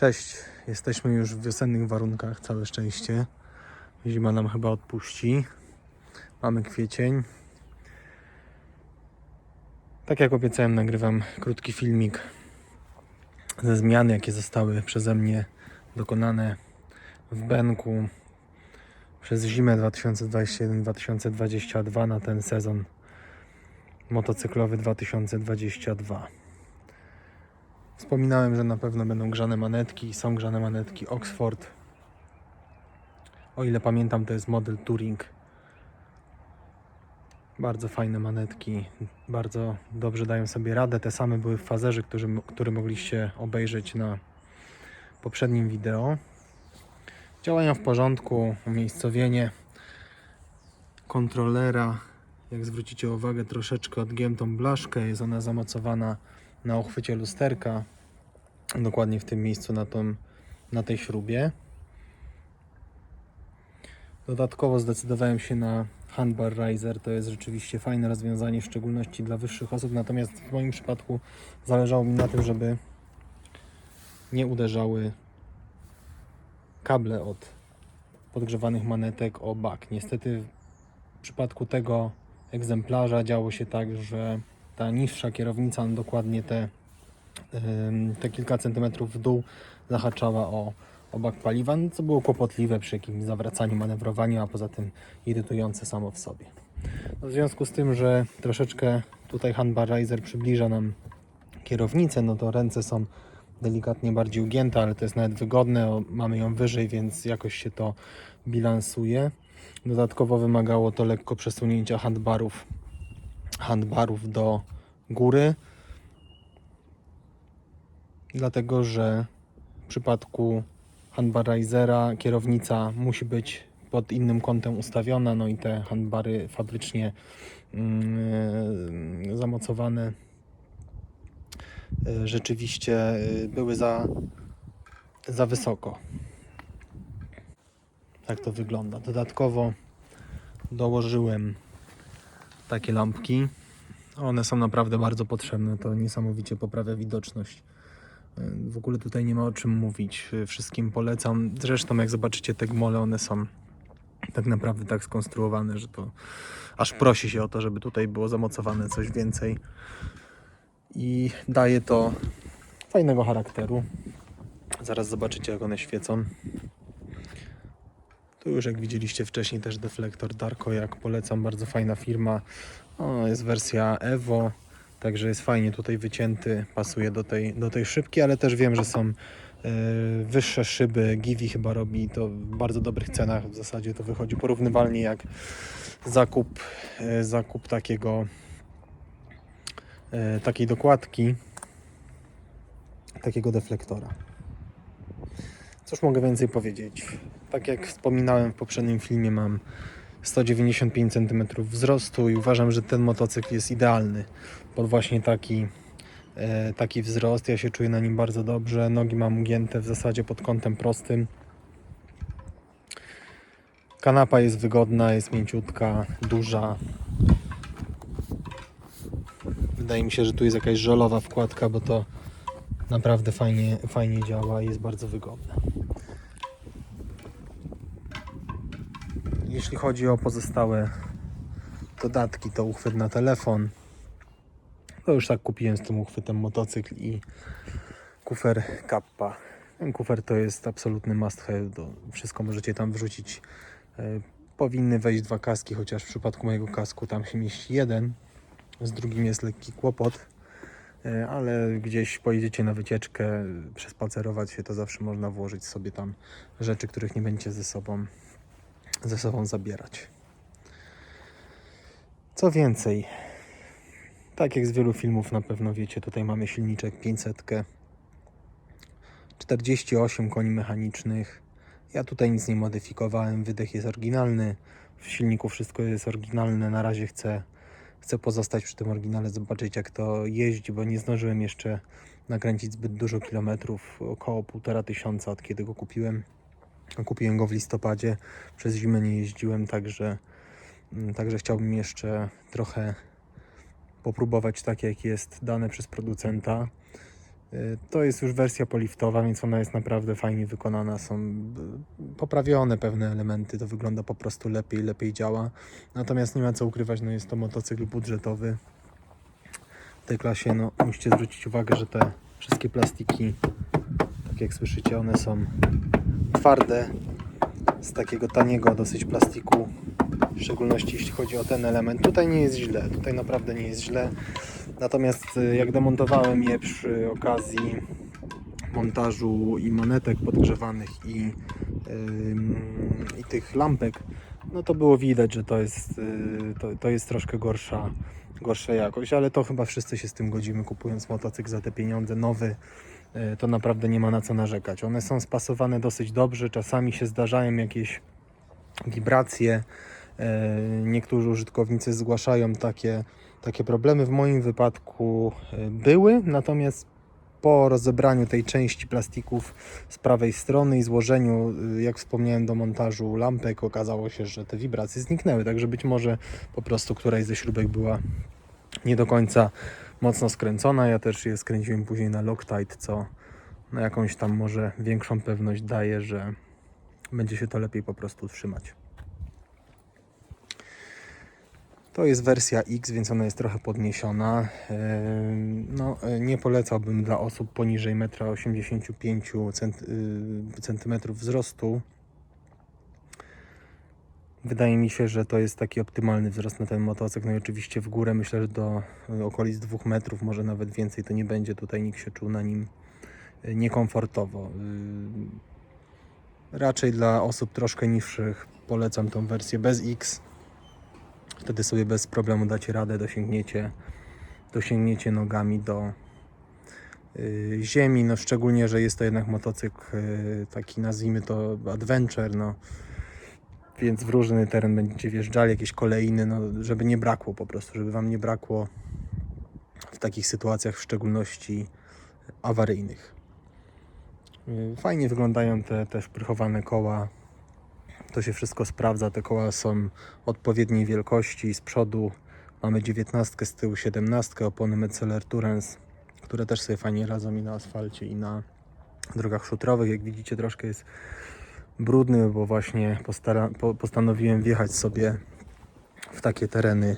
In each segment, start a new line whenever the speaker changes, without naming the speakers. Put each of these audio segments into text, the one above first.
Cześć, jesteśmy już w wiosennych warunkach, całe szczęście. Zima nam chyba odpuści. Mamy kwiecień. Tak jak obiecałem, nagrywam krótki filmik ze zmian, jakie zostały przeze mnie dokonane w Benku przez zimę 2021-2022 na ten sezon motocyklowy 2022. Wspominałem, że na pewno będą grzane manetki. Są grzane manetki Oxford. O ile pamiętam, to jest model Touring. Bardzo fajne manetki. Bardzo dobrze dają sobie radę. Te same były w fazerze, który, który mogliście obejrzeć na poprzednim wideo. Działają w porządku. Umiejscowienie kontrolera. Jak zwrócicie uwagę, troszeczkę odgiętą blaszkę. Jest ona zamocowana na uchwycie lusterka, dokładnie w tym miejscu na, tą, na tej śrubie. Dodatkowo zdecydowałem się na handbar riser, to jest rzeczywiście fajne rozwiązanie, w szczególności dla wyższych osób, natomiast w moim przypadku zależało mi na tym, żeby nie uderzały kable od podgrzewanych manetek o bak. Niestety w przypadku tego egzemplarza działo się tak, że ta niższa kierownica no dokładnie te, te kilka centymetrów w dół zahaczała o, o bak paliwa, no co było kłopotliwe przy jakimś zawracaniu, manewrowaniu, a poza tym irytujące samo w sobie. No w związku z tym, że troszeczkę tutaj handbar riser przybliża nam kierownicę, no to ręce są delikatnie bardziej ugięte, ale to jest nawet wygodne, mamy ją wyżej, więc jakoś się to bilansuje. Dodatkowo wymagało to lekko przesunięcia handbarów handbarów do góry, dlatego że w przypadku handbarizera kierownica musi być pod innym kątem ustawiona, no i te handbary fabrycznie mm, zamocowane y, rzeczywiście y, były za, za wysoko. Tak to wygląda. Dodatkowo dołożyłem takie lampki. One są naprawdę bardzo potrzebne, to niesamowicie poprawia widoczność. W ogóle tutaj nie ma o czym mówić. Wszystkim polecam. Zresztą jak zobaczycie te gmole, one są tak naprawdę tak skonstruowane, że to aż prosi się o to, żeby tutaj było zamocowane coś więcej. I daje to fajnego charakteru. Zaraz zobaczycie jak one świecą. Tu już jak widzieliście wcześniej też deflektor Darko, jak polecam, bardzo fajna firma. O, jest wersja Evo, także jest fajnie tutaj wycięty, pasuje do tej, do tej szybki, ale też wiem, że są e, wyższe szyby. Givi chyba robi to w bardzo dobrych cenach. W zasadzie to wychodzi porównywalnie jak zakup, e, zakup takiego e, takiej dokładki, takiego deflektora. Cóż mogę więcej powiedzieć? Tak jak wspominałem w poprzednim filmie, mam 195 cm wzrostu i uważam, że ten motocykl jest idealny pod właśnie taki, e, taki wzrost. Ja się czuję na nim bardzo dobrze. Nogi mam ugięte w zasadzie pod kątem prostym. Kanapa jest wygodna, jest mięciutka, duża. Wydaje mi się, że tu jest jakaś żelowa wkładka, bo to naprawdę fajnie, fajnie działa i jest bardzo wygodne. Jeśli chodzi o pozostałe dodatki, to uchwyt na telefon. To już tak kupiłem z tym uchwytem motocykl i kufer Kappa. Ten kufer to jest absolutny must have. Wszystko możecie tam wrzucić. E, powinny wejść dwa kaski, chociaż w przypadku mojego kasku tam się mieści jeden. Z drugim jest lekki kłopot. E, ale gdzieś pojedziecie na wycieczkę, przespacerować się, to zawsze można włożyć sobie tam rzeczy, których nie będziecie ze sobą ze sobą zabierać. Co więcej, tak jak z wielu filmów na pewno wiecie, tutaj mamy silniczek 500, 48 koni mechanicznych. Ja tutaj nic nie modyfikowałem, wydech jest oryginalny, w silniku wszystko jest oryginalne. Na razie chcę, chcę pozostać przy tym oryginale, zobaczyć jak to jeździ, bo nie zdążyłem jeszcze nakręcić zbyt dużo kilometrów, około półtora tysiąca od kiedy go kupiłem. Kupiłem go w listopadzie, przez zimę nie jeździłem, także, mm, także chciałbym jeszcze trochę popróbować tak, jak jest dane przez producenta. Y, To jest już wersja poliftowa, więc ona jest naprawdę fajnie wykonana. Są y, poprawione pewne elementy, to wygląda po prostu lepiej, lepiej działa. Natomiast nie ma co ukrywać, no jest to motocykl budżetowy. W tej klasie no, musicie zwrócić uwagę, że te wszystkie plastiki, tak jak słyszycie, one są twarde, z takiego taniego dosyć plastiku, w szczególności jeśli chodzi o ten element. Tutaj nie jest źle, tutaj naprawdę nie jest źle. Natomiast y, jak demontowałem je przy okazji montażu i monetek podgrzewanych i, ym, i tych lampek, no to było widać, że to jest, y, to, to jest troszkę gorsza, gorsza jakość, ale to chyba wszyscy się z tym godzimy, kupując motocykl za te pieniądze nowy, to naprawdę nie ma na co narzekać. One są spasowane dosyć dobrze, czasami się zdarzają jakieś wibracje, e, niektórzy użytkownicy zgłaszają takie, takie problemy. W moim wypadku e, były, natomiast po rozebraniu tej części plastików z prawej strony i złożeniu, jak wspomniałem, do montażu lampek, okazało się, że te wibracje zniknęły. Także być może po prostu któraś ze śrubek była nie do końca mocno skręcona. Ja też je skręciłem później na Loctite, co na jakąś tam może większą pewność daje, że będzie się to lepiej po prostu trzymać. To jest wersja X, więc ona jest trochę podniesiona. Ehm, No, e, nie polecałbym dla osób poniżej 1,85 m centymetrów wzrostu. Wydaje mi się, że to jest taki optymalny wzrost na ten motocykl. No i oczywiście w górę myślę, że do e, okolic 2 metrów, może nawet więcej to nie będzie. Tutaj nikt się czuł na nim e, niekomfortowo. Y, Raczej dla osób troszkę niższych polecam tą wersję bez X. Wtedy sobie bez problemu dacie radę, dosięgniecie, dosięgniecie nogami do y, ziemi. No szczególnie, że jest to jednak motocykl y, taki nazwijmy to adventure, no. Więc w różny teren będziecie wjeżdżali, jakieś kolejny, no, żeby nie brakło po prostu, żeby wam nie brakło w takich sytuacjach, w szczególności awaryjnych. Fajnie wyglądają te, te szprychowane koła. To się wszystko sprawdza. Te koła są odpowiedniej wielkości. Z przodu mamy 19, z tyłu 17, opony Metzeler Tourens, które też sobie fajnie radzą i na asfalcie, i na drogach szutrowych. Jak widzicie, troszkę jest brudny, bo właśnie po, postanowiłem wjechać sobie w takie tereny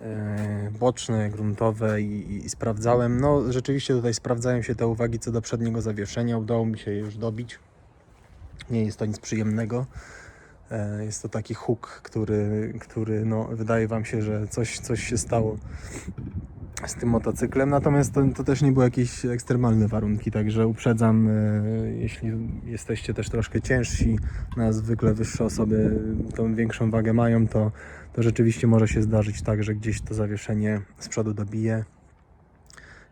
e, boczne, gruntowe i, i, i sprawdzałem. No, rzeczywiście tutaj sprawdzają się te uwagi co do przedniego zawieszenia. Udało mi się je już dobić. Nie jest to nic przyjemnego. E, Jest to taki huk, który, który no, wydaje Wam się, że coś, coś się stało z tym motocyklem. Natomiast to, to też nie były jakieś ekstremalne warunki, także uprzedzam, e, jeśli jesteście też troszkę ciężsi, na zwykle wyższe osoby tą większą wagę mają, to, to rzeczywiście może się zdarzyć tak, że gdzieś to zawieszenie z przodu dobije.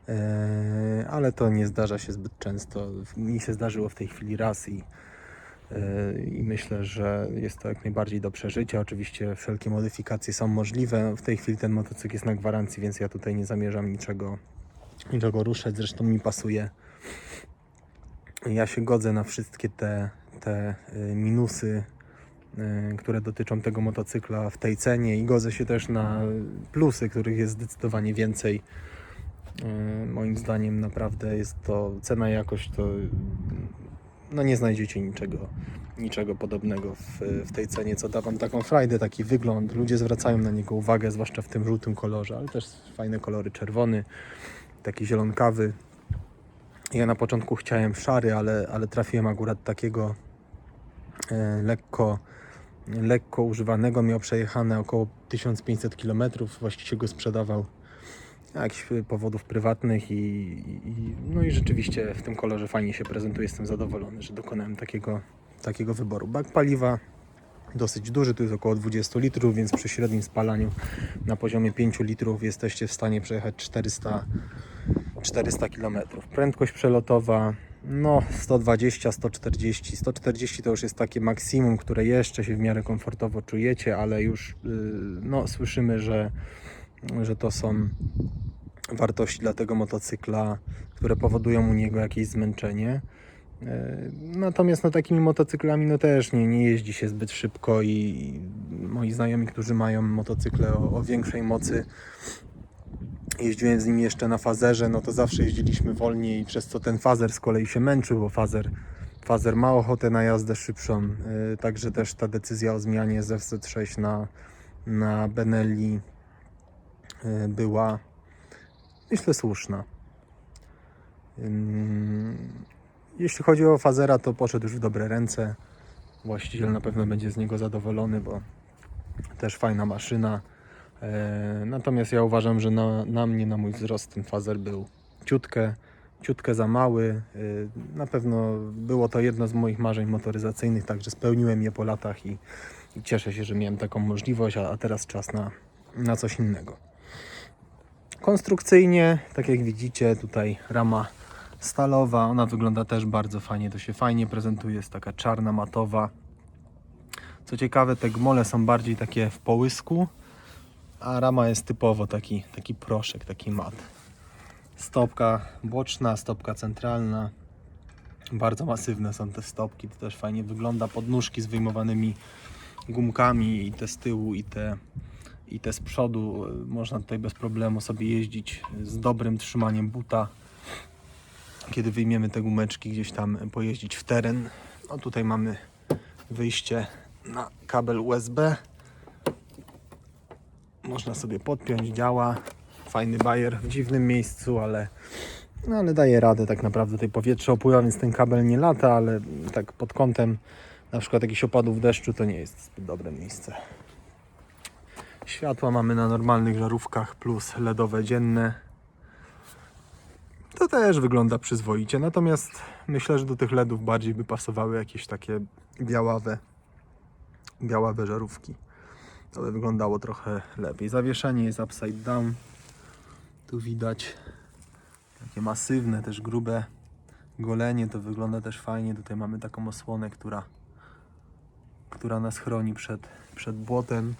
E, ale to nie zdarza się zbyt często. Mi się zdarzyło w tej chwili raz i, i myślę, że jest to jak najbardziej do przeżycia. Oczywiście wszelkie modyfikacje są możliwe. W tej chwili ten motocykl jest na gwarancji, więc ja tutaj nie zamierzam niczego, niczego ruszać. Zresztą mi pasuje. Ja się godzę na wszystkie te, te y, minusy, y, które dotyczą tego motocykla w tej cenie i godzę się też na plusy, których jest zdecydowanie więcej. Y, Moim zdaniem naprawdę jest to cena jakość to y, no nie znajdziecie niczego, niczego podobnego w, w tej cenie, co da Wam taką frajdę, taki wygląd. Ludzie zwracają na niego uwagę, zwłaszcza w tym żółtym kolorze, ale też fajne kolory czerwony, taki zielonkawy. Ja na początku chciałem szary, ale, ale trafiłem akurat takiego e, lekko, lekko używanego. Miał przejechane około 1500 km. Właściciel go sprzedawał jakichś powodów prywatnych i, i, no i rzeczywiście w tym kolorze fajnie się prezentuje. Jestem zadowolony, że dokonałem takiego, takiego wyboru. Bak paliwa dosyć duży, to jest około 20 litrów, więc przy średnim spalaniu na poziomie 5 litrów jesteście w stanie przejechać 400, 400 km. Prędkość przelotowa no 120, 140. 140 to już jest takie maksimum, które jeszcze się w miarę komfortowo czujecie, ale już yy, no, słyszymy, że, że to są wartości dla tego motocykla, które powodują u niego jakieś zmęczenie. E, Natomiast no, takimi motocyklami no, też nie, nie jeździ się zbyt szybko i moi znajomi, którzy mają motocykle o, o większej mocy jeździłem z nim jeszcze na fazerze, no to zawsze jeździliśmy wolniej, przez co ten fazer z kolei się męczył, bo fazer, fazer ma ochotę na jazdę szybszą. Yy, także też ta decyzja o zmianie z FZ6 na, na Benelli była, myślę, słuszna. Jeśli chodzi o fazera, to poszedł już w dobre ręce. Właściciel na pewno będzie z niego zadowolony, bo też fajna maszyna. E, Natomiast ja uważam, że na, na mnie, na mój wzrost ten fazer był ciutkę, ciutkę za mały. E, Na pewno było to jedno z moich marzeń motoryzacyjnych, także spełniłem je po latach i, i cieszę się, że miałem taką możliwość, a, a teraz czas na, na coś innego. Konstrukcyjnie, tak jak widzicie, tutaj rama stalowa, ona wygląda też bardzo fajnie, to się fajnie prezentuje, jest taka czarna, matowa. Co ciekawe, te gmole są bardziej takie w połysku, a rama jest typowo taki, taki proszek, taki mat. Stopka boczna, stopka centralna. Bardzo masywne są te stopki, to też fajnie wygląda. Podnóżki z wyjmowanymi gumkami i te z tyłu i te, i te z przodu. Można tutaj bez problemu sobie jeździć z dobrym trzymaniem buta. Kiedy wyjmiemy te gumeczki, gdzieś tam pojeździć w teren. No tutaj mamy wyjście na kabel USB. Można sobie podpiąć, działa. Fajny bajer w dziwnym miejscu, ale, no, ale daje radę tak naprawdę. Tutaj powietrze opływa, więc ten kabel nie lata, ale tak pod kątem na przykład jakichś opadów deszczu to nie jest zbyt dobre miejsce. Światła mamy na normalnych żarówkach plus LEDowe dzienne. To też wygląda przyzwoicie, natomiast myślę, że do tych LEDów bardziej by pasowały jakieś takie białawe, białawe żarówki. To by wyglądało trochę lepiej. Zawieszenie jest upside down. Tu widać takie masywne, też grube golenie. To wygląda też fajnie. Tutaj mamy taką osłonę, która, która nas chroni przed, przed błotem.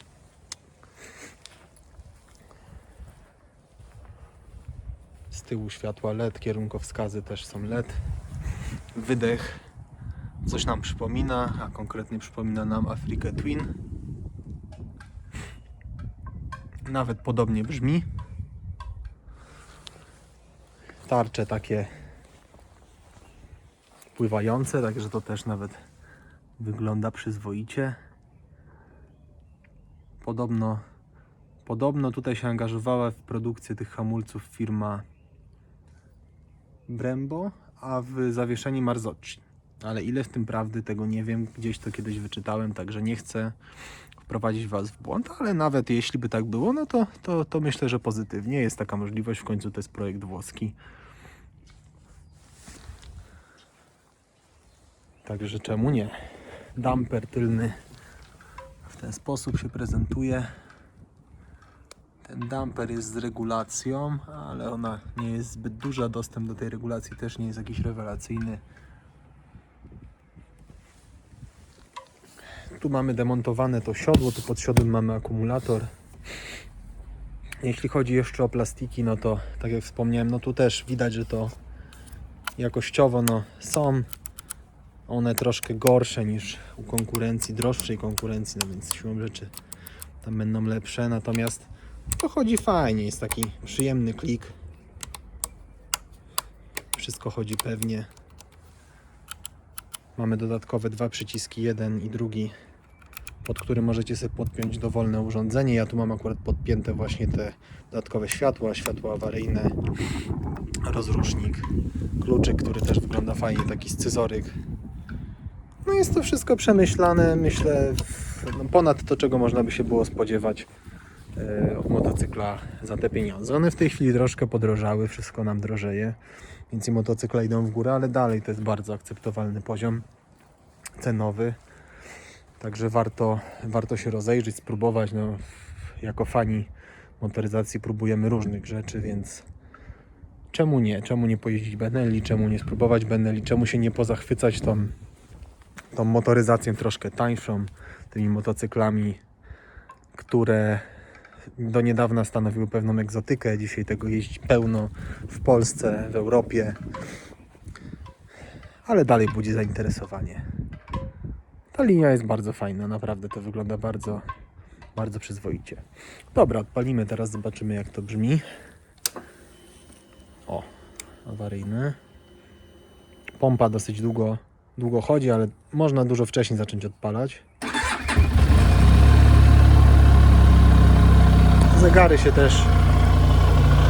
Tyłu światła LED, kierunkowskazy też są LED. Wydech coś nam przypomina, a konkretnie przypomina nam Afrikę Twin. Nawet podobnie brzmi. Tarcze takie pływające, także to też nawet wygląda przyzwoicie. Podobno, podobno tutaj się angażowała w produkcję tych hamulców firma Brembo, a w zawieszeni Marzocci. Ale ile w tym prawdy, tego nie wiem. Gdzieś to kiedyś wyczytałem, także nie chcę wprowadzić Was w błąd, ale nawet jeśli by tak było, no to, to, to myślę, że pozytywnie jest taka możliwość. W końcu to jest projekt włoski. Także czemu nie? Damper tylny w ten sposób się prezentuje. Ten damper jest z regulacją, ale ona nie jest zbyt duża. Dostęp do tej regulacji też nie jest jakiś rewelacyjny. Tu mamy demontowane to siodło, tu pod siodłem mamy akumulator. Jeśli chodzi jeszcze o plastiki, no to tak jak wspomniałem, no tu też widać, że to jakościowo no, są one troszkę gorsze niż u konkurencji, droższej konkurencji, no więc siłą rzeczy tam będą lepsze, natomiast to chodzi fajnie, jest taki przyjemny klik. Wszystko chodzi pewnie. Mamy dodatkowe dwa przyciski, jeden i drugi, pod który możecie sobie podpiąć dowolne urządzenie. Ja tu mam akurat podpięte właśnie te dodatkowe światła, światło awaryjne, rozrusznik, kluczyk, który też wygląda fajnie, taki scyzoryk. No jest to wszystko przemyślane, myślę, no ponad to, czego można by się było spodziewać od motocykla za te pieniądze. One w tej chwili troszkę podrożały, wszystko nam drożeje, więc i motocykle idą w górę, ale dalej to jest bardzo akceptowalny poziom cenowy. Także warto, warto się rozejrzeć, spróbować. No, jako fani motoryzacji próbujemy różnych rzeczy, więc czemu nie? Czemu nie pojeździć Benelli? Czemu nie spróbować Benelli? Czemu się nie pozachwycać tą, tą motoryzacją troszkę tańszą, tymi motocyklami, które do niedawna stanowiły pewną egzotykę. Dzisiaj tego jeździ pełno w Polsce, w Europie, ale dalej budzi zainteresowanie. Ta linia jest bardzo fajna, naprawdę to wygląda bardzo, bardzo przyzwoicie. Dobra, odpalimy teraz, zobaczymy jak to brzmi. O, awaryjny. Pompa dosyć długo, długo chodzi, ale można dużo wcześniej zacząć odpalać. Zegary się też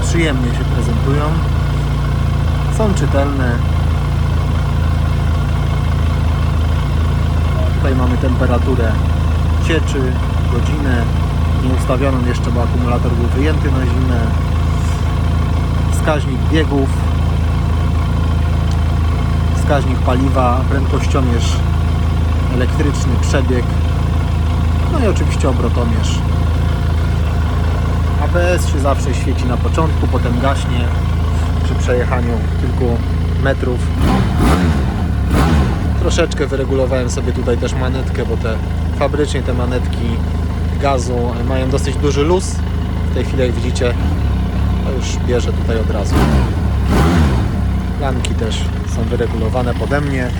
przyjemnie się prezentują. Są czytelne. Tutaj mamy temperaturę cieczy, godzinę. Nie ustawioną jeszcze, bo akumulator był wyjęty na zimę. Wskaźnik biegów. Wskaźnik paliwa, prędkościomierz elektryczny, przebieg. No i oczywiście obrotomierz. ABS się zawsze świeci na początku, potem gaśnie przy przejechaniu kilku metrów. Troszeczkę wyregulowałem sobie tutaj też manetkę, bo te fabrycznie te manetki gazu mają dosyć duży luz. W tej chwili jak widzicie, to już bierze tutaj od razu. Lanki też są wyregulowane pode mnie.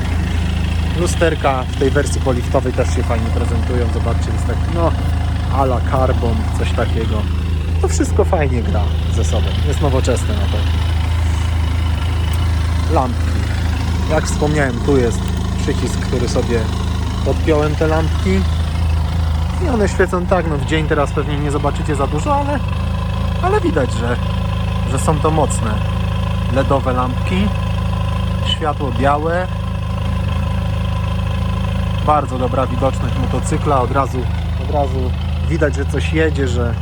Lusterka w tej wersji poliftowej też się fajnie prezentują. Zobaczcie, jest tak no ala carbon, coś takiego. To wszystko fajnie gra ze sobą. Jest nowoczesne na to. Lampki. Jak wspomniałem, tu jest przycisk, który sobie podpiąłem te lampki. I one świecą tak, no w dzień teraz pewnie nie zobaczycie za dużo, ale, ale widać, że, że są to mocne LEDowe lampki. Światło białe. Bardzo dobra widoczność motocykla. Od razu, od razu widać, że coś jedzie, że,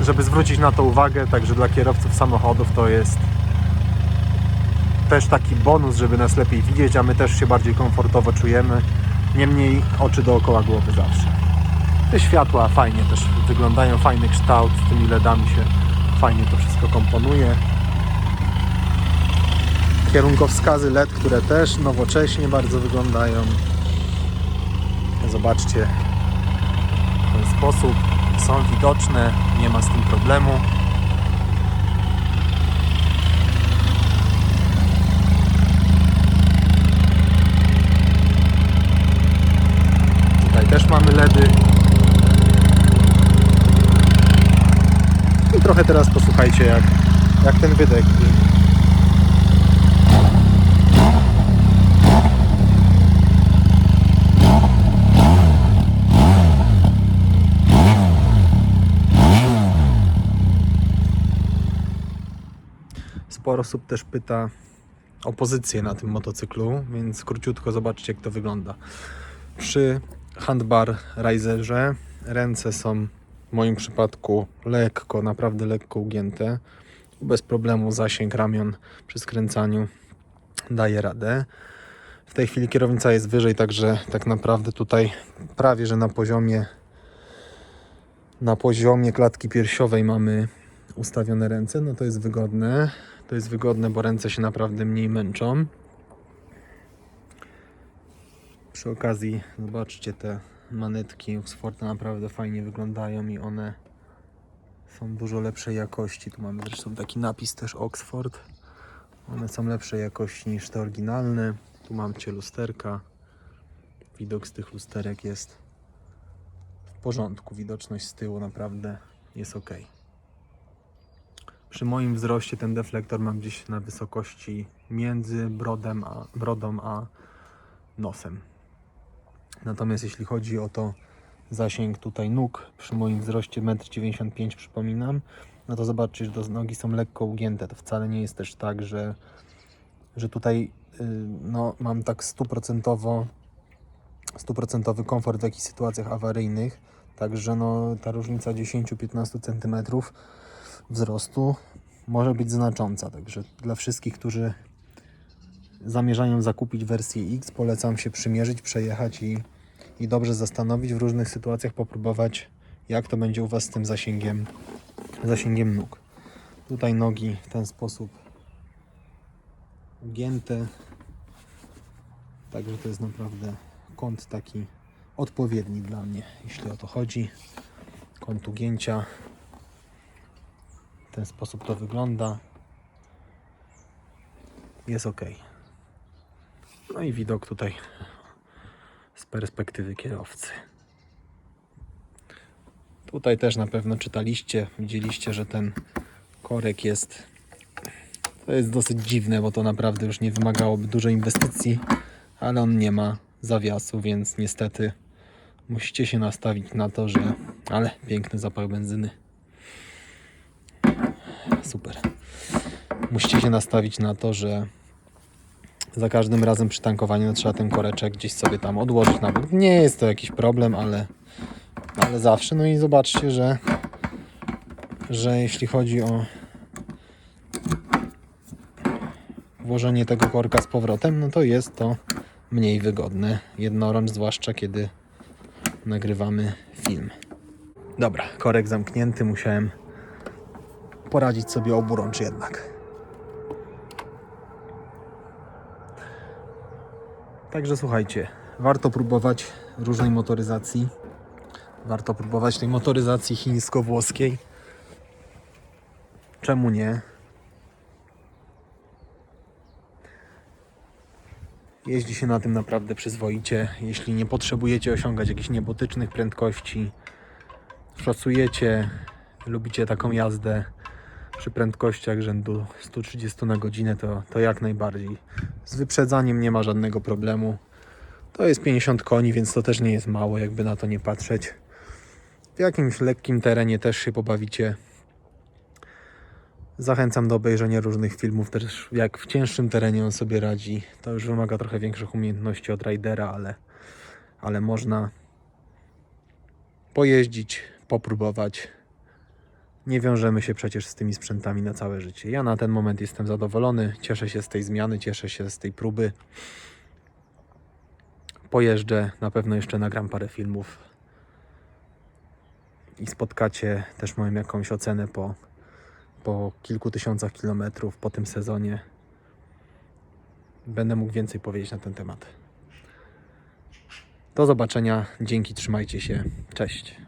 żeby zwrócić na to uwagę, także dla kierowców samochodów to jest też taki bonus, żeby nas lepiej widzieć, a my też się bardziej komfortowo czujemy. Niemniej oczy dookoła głowy zawsze. Te światła fajnie też wyglądają, fajny kształt, z tymi LEDami się fajnie to wszystko komponuje. Kierunkowskazy LED, które też nowocześnie bardzo wyglądają. Zobaczcie, w ten sposób są widoczne, nie ma z tym problemu. Tutaj też mamy LEDy. I trochę teraz posłuchajcie jak, jak ten wydech brzmi. Sporo osób też pyta o pozycję na tym motocyklu, więc króciutko zobaczcie jak to wygląda. Przy handbar riserze ręce są w moim przypadku lekko, naprawdę lekko ugięte. Bez problemu zasięg ramion przy skręcaniu daje radę. W tej chwili kierownica jest wyżej, także tak naprawdę tutaj prawie że na poziomie na poziomie klatki piersiowej mamy ustawione ręce, no to jest wygodne. To jest wygodne, bo ręce się naprawdę mniej męczą. Przy okazji zobaczcie te manetki Oxforda naprawdę fajnie wyglądają i one są dużo lepszej jakości. Tu mamy zresztą taki napis też Oxford. One są lepszej jakości niż te oryginalne. Tu mamcie lusterka. Widok z tych lusterek jest w porządku. Widoczność z tyłu naprawdę jest ok. Przy moim wzroście ten deflektor mam gdzieś na wysokości między brodem a, brodą a nosem. Natomiast jeśli chodzi o to zasięg tutaj nóg, przy moim wzroście 1,95 m przypominam, no to zobaczcie, że to nogi są lekko ugięte. To wcale nie jest też tak, że, że tutaj yy, no, mam tak stuprocentowo stuprocentowy komfort w jakichś sytuacjach awaryjnych. Także no, ta różnica 10-15 cm wzrostu może być znacząca. Także dla wszystkich, którzy zamierzają zakupić wersję X, polecam się przymierzyć, przejechać i, i dobrze zastanowić w różnych sytuacjach, popróbować jak to będzie u Was z tym zasięgiem, zasięgiem nóg. Tutaj nogi w ten sposób ugięte. Także to jest naprawdę kąt taki odpowiedni dla mnie, jeśli o to chodzi. Kąt ugięcia. Ten sposób to wygląda. Jest ok. No i widok tutaj z perspektywy kierowcy. Tutaj też na pewno czytaliście, widzieliście, że ten korek jest To jest dosyć dziwne, bo to naprawdę już nie wymagałoby dużej inwestycji, ale on nie ma zawiasu, więc niestety musicie się nastawić na to, że. Ale piękny zapach benzyny. Super. Musicie się nastawić na to, że za każdym razem przy tankowaniu trzeba ten koreczek gdzieś sobie tam odłożyć na bok. Nie jest to jakiś problem, ale, ale zawsze. No i zobaczcie, że, że jeśli chodzi o włożenie tego korka z powrotem, no to jest to mniej wygodne. Jednorącz, zwłaszcza kiedy nagrywamy film. Dobra, korek zamknięty, musiałem poradzić sobie oburącz jednak. Także słuchajcie, warto próbować różnej motoryzacji. Warto próbować tej motoryzacji chińsko-włoskiej. Czemu nie? Jeździ się na tym naprawdę przyzwoicie. Jeśli nie potrzebujecie osiągać jakichś niebotycznych prędkości, szacujecie, lubicie taką jazdę przy prędkościach rzędu 130 na godzinę, to, to jak najbardziej. Z wyprzedzaniem nie ma żadnego problemu. To jest 50 koni, więc to też nie jest mało, jakby na to nie patrzeć. W jakimś lekkim terenie też się pobawicie. Zachęcam do obejrzenia różnych filmów, też jak w cięższym terenie on sobie radzi. To już wymaga trochę większych umiejętności od ridera, ale, ale można pojeździć, popróbować. Nie wiążemy się przecież z tymi sprzętami na całe życie. Ja na ten moment jestem zadowolony, cieszę się z tej zmiany, cieszę się z tej próby. Pojeżdżę, na pewno jeszcze nagram parę filmów i spotkacie też moją jakąś ocenę po, po kilku tysiącach kilometrów po tym sezonie. Będę mógł więcej powiedzieć na ten temat. Do zobaczenia, dzięki, trzymajcie się, cześć.